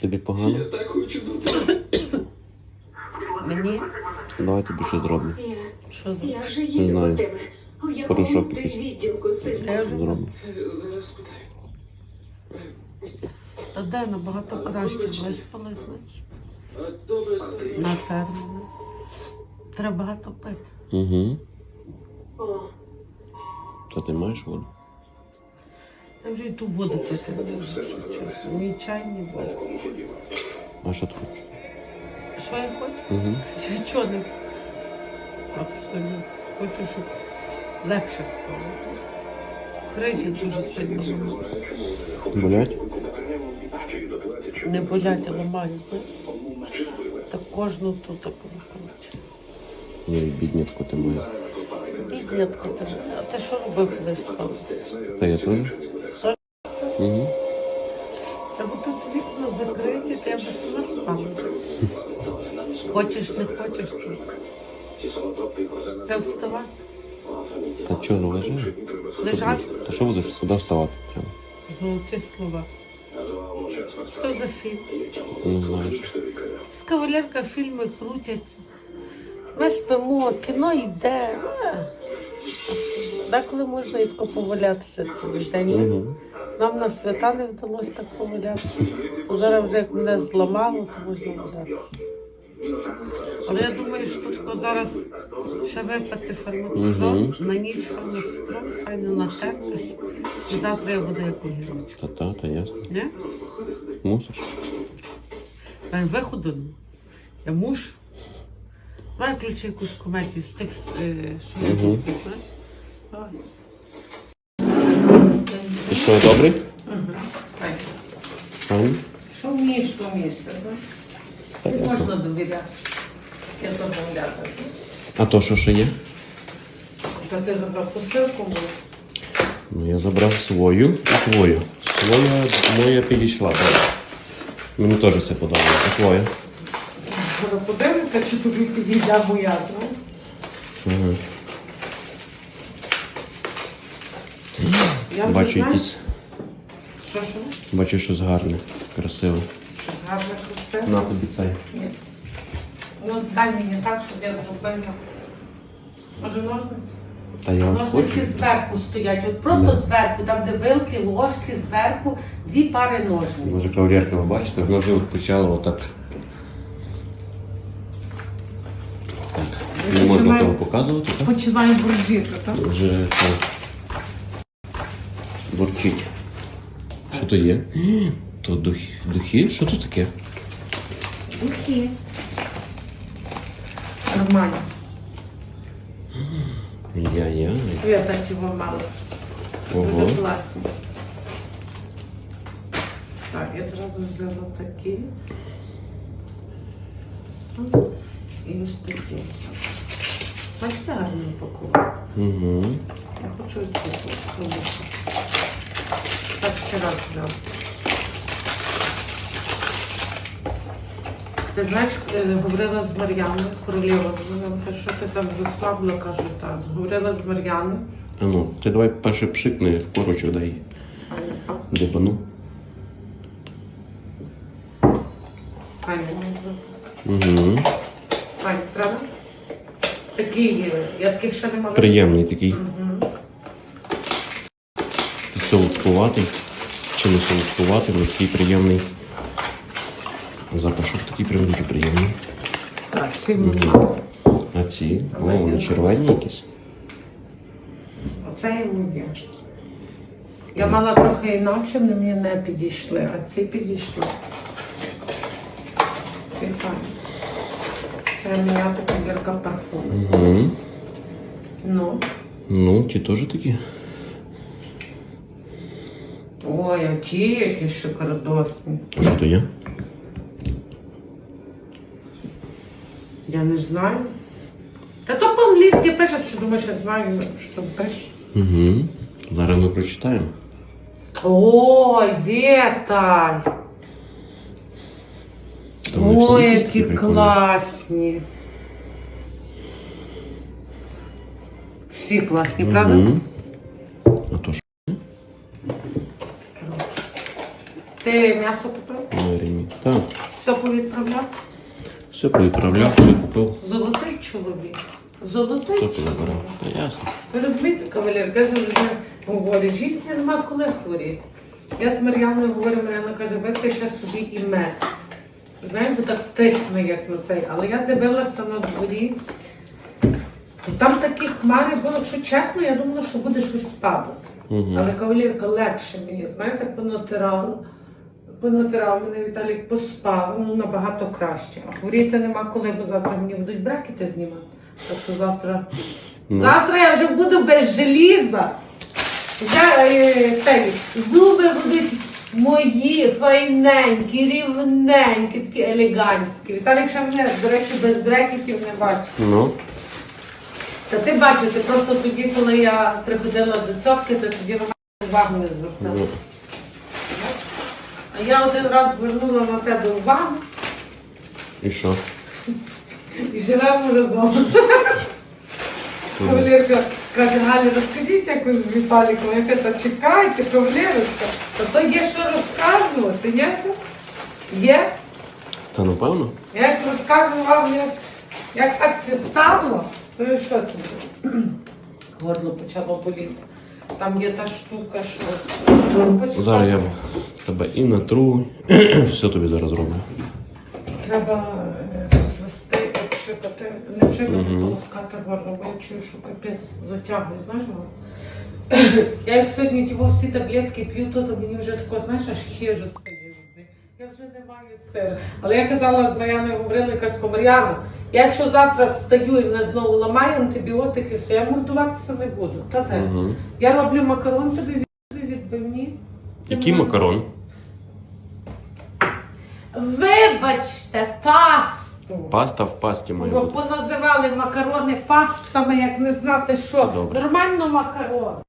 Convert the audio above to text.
Тобі погано? Я так хочу Мені Давай тобі що зроблю. що за Я вже Не їду знаю. до тебе. У якому Порошок ти якийсь. відділку сидиш? Я вже Зроблю. та де набагато краще виспали, знаєш. На терміни. Треба багато пити. Угу. О, Та ти маєш воду? Я вже і ту воду пити не можу. Ні чай, ні воду. А що ти хочеш? Що я хочу? Угу. Нічого не абсолютно. Хочу, щоб легше стало. Крижі дуже сильно ламають. Болять? Не болять, а ламаю, знаєш. Так кожну ту так викручу. Ні, біднятку ти моя. Біднятко ти. А ти що робив, коли спав? Та я теж? Угу. Та бо тут вікна закриті, то я би сама спала. Хочеш, не хочеш, то треба вставати. Та чого лежи? Лежать, Та що будеш? Куди вставати треба? ну ці слова. Що за фільм? Не знаєш. З кавалерка фільми крутяться. Ми спимо, кіно йде. А. Деколи можна і тако повалятися цілий день. Угу. Нам на свята не вдалося так повалятися. Зараз вже як мене зламало, то можна валятися. Але я думаю, що тут зараз ще випити фармацтрон, Мгм. на ніч фармацтрон, файно натертись. І завтра я буду як огірочка. Та та, та ясно. Ні? Мусиш? А виходу. Я мушу. Давай включи якусь комедію з тих, е, що я Мгм. люблю, знаєш? Давай. І що, добрий? Хай. Файн? Що вмієш, то вмієш, так? Та Не ясно. можна довіряти. Я замовляти. А то що ще є? Та ти забрав посилку мою. Ну, я забрав свою і твою. Своя моя підійшла. так. Мені теж все подобається. А твоя? Подивимося, чи тобі підійде моя, ну? Угу. Я вже Бачу знаю. якісь. Що, що? Бачу щось гарне, красиве. Гарно красиво. На тобі цей. Ні. Ну, дай мені так, щоб я зробила. Може, ножниці? Та я Ножниці хочу. зверху стоять. От просто зверху, там, де вилки, ложки, зверху, дві пари ножниць. Може, кавалерка, ви бачите, воно вже почало отак. Можна того показувати, так? Починаю буржити, так? Вже так. Борчить. Що то є? То духи. Духи? Що то таке? Духи. Нормально. Я-я. Свята чого мало. Ого. Дуже класно. Так, я зразу взяла такі. І ось такі. Бачите, гарно упакувати. Угу. Я хочу цю спробувати. Ще раз взяла. Ти знаєш, е, говорила з Мар'яною, королева дзвонила, каже, що ти так заслабла, кажу, так. Говорила з Мар'яною. А ну, ти давай перше пшикни поруч дай Файно, правда? дибану. Файно. Угу. Файно, правда? Такі є. Я таких ще не мала. Приємний такий. Мгм. Солодкуватий. Чи не солодкуватий, але такий приємний. Запашок такий прям дуже приємний. Так, ці мені. А ці? О, вони червоні якісь. Оце йому є. Я мала трохи інакше, але мені не підійшли, а ці підійшли. Ці файні. Треба міняти комірка парфуму. Угу. Ну. Ну, ті теж такі. Ой, а ті які шикардосні. А що то є? Я не знаю. Та то по-англійськи пишуть, що думаєш, я знаю, що пише. Угу. Зараз ми прочитаємо. Ой, Віталь! Та вони всі Ой, які прикольні. класні. Всі класні, правда? Мгм. А то що? Ти м'ясо купив? На. Так. Все повідправляв? Все повідправляв, все купив. Золотий чоловік. Золотий Все чоловік. повідправляв. Та ясно. Ви розумієте, кавалерка, я завжди говорю, жінці нема коли хворіти. Я з Мар'яною говорю, Мар'яна каже, випий ще собі і мед. Знаєш, бо так тисне, як на цей. Але я дивилася на дворі. І там такі хмари було, якщо чесно, я думала, що буде щось падати. Угу. Але кавалерка легше мені, знаєте, понатирало. Понатирав мене Віталік поспав, ну набагато краще. А хворіти нема коли, бо завтра мені будуть брекети знімати. Так що завтра. Ну. Завтра я вже буду без желіза. Вже е, цей, зуби будуть мої, файненькі, рівненькі, такі елегантські. Віталік ще мене, до речі, без брекетів не бачив. Ну, Та ти бачиш, ти просто тоді, коли я приходила до цьотки, то тоді вона увагу не звертала. ну. А я один раз звернула на тебе увагу І що? і живемо разом. Кавалерка каже, Галя, розкажіть якось з Віталіком. Я кажу, та чекайте, кавалерочка. Та то є що розказувати, є? Є? Та напевно. Я як розкажу вам, як, як так все стало, то і що це було? Горло почало боліти. Там є та штука, що. Зараз я тебе і натру. Все тобі зараз роблю. треба вшикати, Мгм. полоскати горло, бо я чую, що капець затягує, знаєш? воно? Я як сьогодні ті всі таблетки п'ю, то, то мені вже тако, знаєш, аж хижо стає. Я вже не маю сил. Але я казала з Мар'яною, говорила, я кажу, Мар'яна, я якщо завтра встаю і мене знову ламає антибіотики, все, я мордуватися не буду. Та де? Угу. Я роблю макарон тобі від- відбивні. Який макарон? Вибачте, пасту. Паста в пасті має Бо бути. поназивали макарони пастами, як не знати що. Добре. Нормально макарон.